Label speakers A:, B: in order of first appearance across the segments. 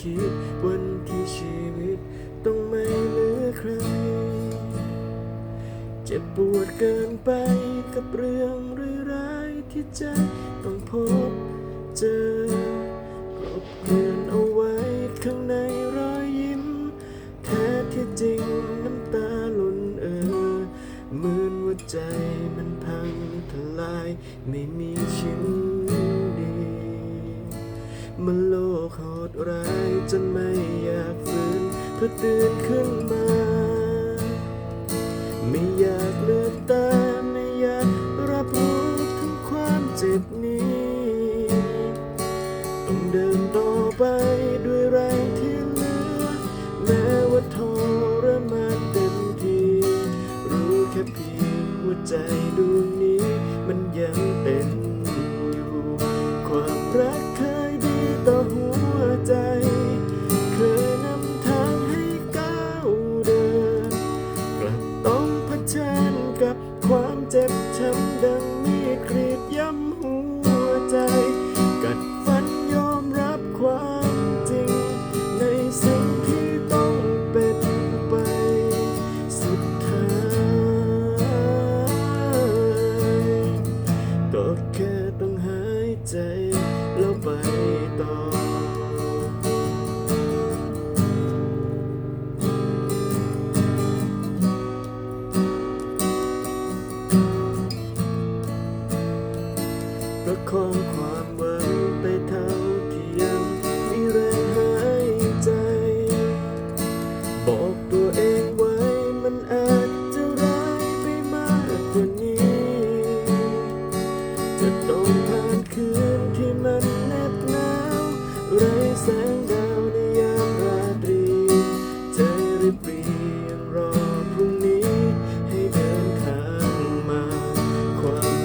A: คิด วันที่ชีวิตต้องไม่เหลือใคร เจ็บปวดเกินไปกับเรื่องร้ายๆที่ใจต้องพบเจอกบเกลื่อนเอาไว้ข้างในรอยยิ้ม แท้ที่จริงน้ำตาหล่นเออเหมือนว่าใจมันพังทลายไม่มีชิ้น มันโลกโหดร้ายจนไม่อยากฝืนเพื่อตื่นขึ้นมา ไม่อยากเลื แล้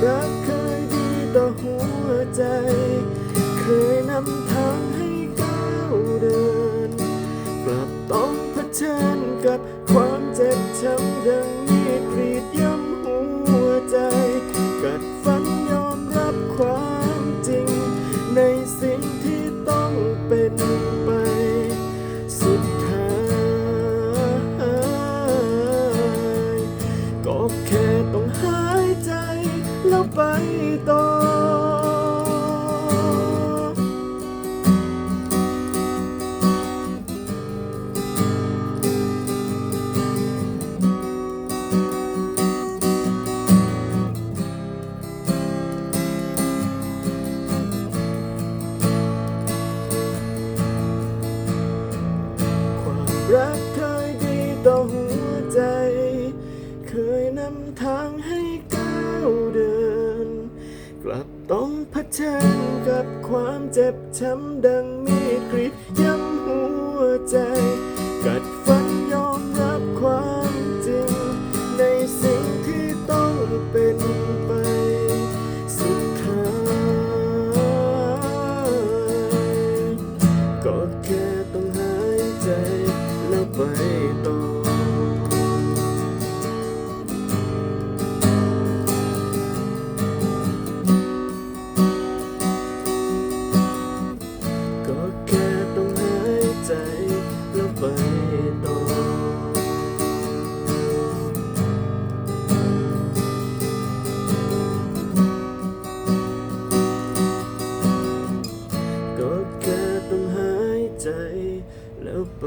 A: รักเคยดีต่อหัวใจ เคยนำทางให้ก้าวเดิน กลับต้องเผชิญกับความเจ็บช้ำดังมีดกรีดย้ำหัวใจ กัดฟันำทางให้ก้าวเดิน กลับต้องเผชิญกับความเจ็บช้ำดังมีดกรีดย้ำหัวใจ กัดฟันยอมรับความจริง ในสิ่งที่ต้องเป็นไปสุดท้ายก็ค่ต้ แล้วไป